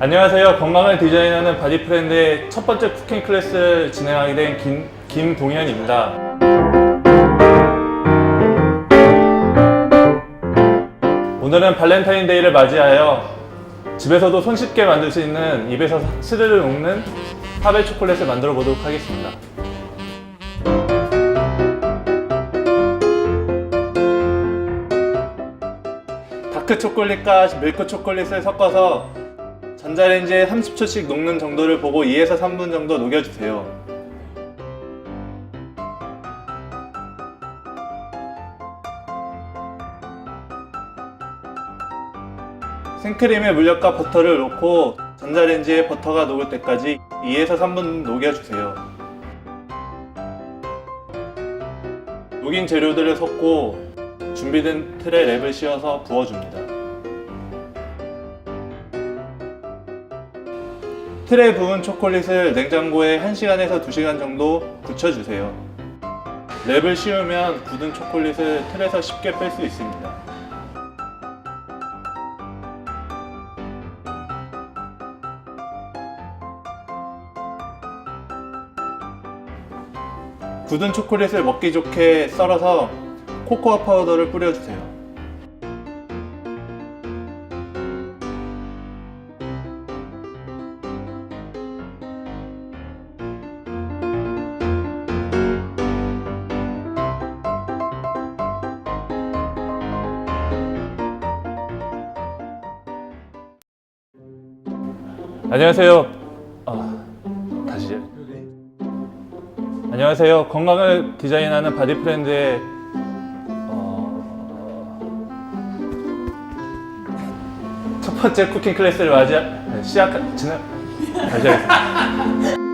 안녕하세요. 건강을 디자인하는 바디 프렌드의 첫 번째 쿠킹 클래스를 진행하게 된 김, 김동현입니다. 오늘은 발렌타인데이를 맞이하여 집에서도 손쉽게 만들 수 있는 입에서 스르르 녹는 파벨 초콜릿을 만들어 보도록 하겠습니다. 다크 초콜릿과 밀크 초콜릿을 섞어서 전자레인지에 30초씩 녹는 정도를 보고 2에서 3분 정도 녹여주세요. 생크림에 물엿과 버터를 넣고 전자레인지에 버터가 녹을 때까지 2에서 3분 녹여주세요. 녹인 재료들을 섞고 준비된 틀에 랩을 씌워서 부어줍니다. 틀에 부은 초콜릿을 냉장고에 1시간에서 2시간 정도 굳혀주세요. 랩을 씌우면 굳은 초콜릿을 틀에서 쉽게 뺄 수 있습니다. 굳은 초콜릿을 먹기 좋게 썰어서 코코아 파우더를 뿌려주세요. 안녕하세요. 아, 다시요. 안녕하세요. 건강을 디자인하는 바디 프렌드의 어, 첫 번째 쿠킹 클래스를 맞이 시작 진행 다시 하겠습니다.